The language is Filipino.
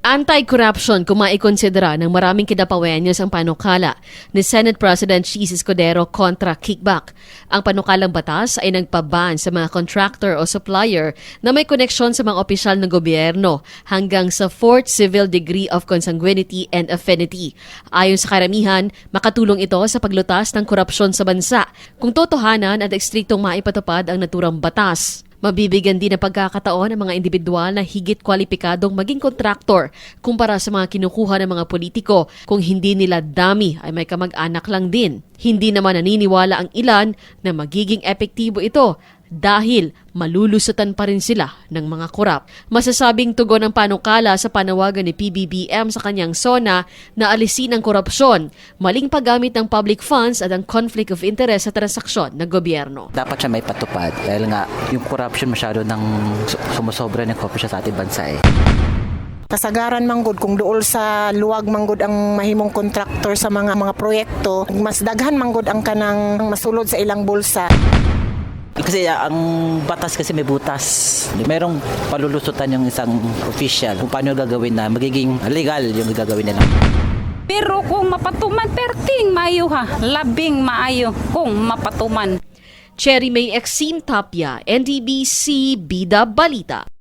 Anti-corruption kung maikonsidera ng maraming kinapawenyos ang panukala ni Senate President Cheese Escudero kontra kickback. Ang panukalang batas ay nagpaban sa mga contractor o supplier na may koneksyon sa mga opisyal ng gobyerno hanggang sa fourth civil degree of consanguinity and affinity. Ayon sa karamihan, makatulong ito sa paglutas ng korupsyon sa bansa kung totohanan at ekstriktong maipatupad ang naturang batas. Mabibigyan din ng pagkakataon ang mga individual na higit kwalipikadong maging kontraktor kumpara sa mga kinukuha ng mga politiko kung hindi nila dami ay may kamag-anak lang din. Hindi naman naniniwala ang ilan na magiging epektibo ito dahil malulusutan pa rin sila ng mga korap. Masasabing tugon ng panukala sa panawagan ni PBBM sa kanyang SONA na alisin ang korupsyon, maling paggamit ng public funds at ang conflict of interest sa transaksyon ng gobyerno. dapat siya may patupad dahil nga yung corruption masyado nang su- sumusobra ng corruption sa ating bansa eh. Kasagaran manggod kung duol sa luwag manggod ang mahimong kontraktor sa mga mga proyekto, mas daghan manggod ang kanang masulod sa ilang bulsa. Kasi ah, ang batas kasi may butas. Merong palulusutan yung isang official kung paano gagawin na magiging legal yung gagawin nila. Pero kung mapatuman, perting maayo ha. Labing maayo kung mapatuman. Cherry May Exim Tapia, NDBC Bida Balita.